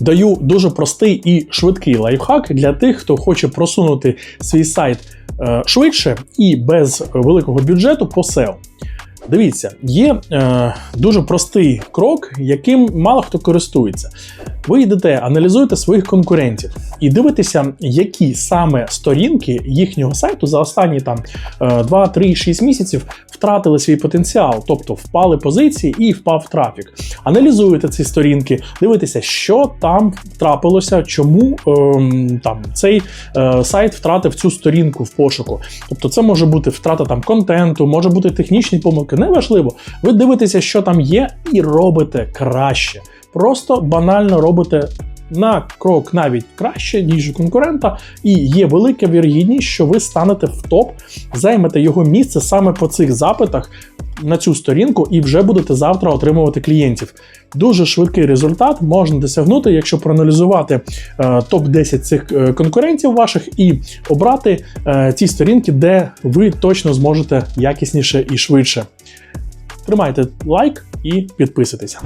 Даю дуже простий і швидкий лайфхак для тих, хто хоче просунути свій сайт е, швидше і без великого бюджету по SEO. Дивіться, є е, дуже простий крок, яким мало хто користується. Ви йдете, аналізуєте своїх конкурентів і дивитеся, які саме сторінки їхнього сайту за останні там 2, 3, 6 місяців втратили свій потенціал, тобто впали позиції і впав трафік. Аналізуєте ці сторінки, дивитеся, що там трапилося, чому ем, там цей е, сайт втратив цю сторінку в пошуку. Тобто, це може бути втрата там контенту, може бути технічні помилки. Неважливо. Ви дивитеся, що там є, і робите краще. Просто банально робите на крок навіть краще, ніж у конкурента, і є велика вірогідність, що ви станете в топ, займете його місце саме по цих запитах на цю сторінку, і вже будете завтра отримувати клієнтів. Дуже швидкий результат можна досягнути, якщо проаналізувати е, топ 10 цих е, конкурентів ваших і обрати е, ті сторінки, де ви точно зможете якісніше і швидше. Тримайте лайк і підписуйтеся.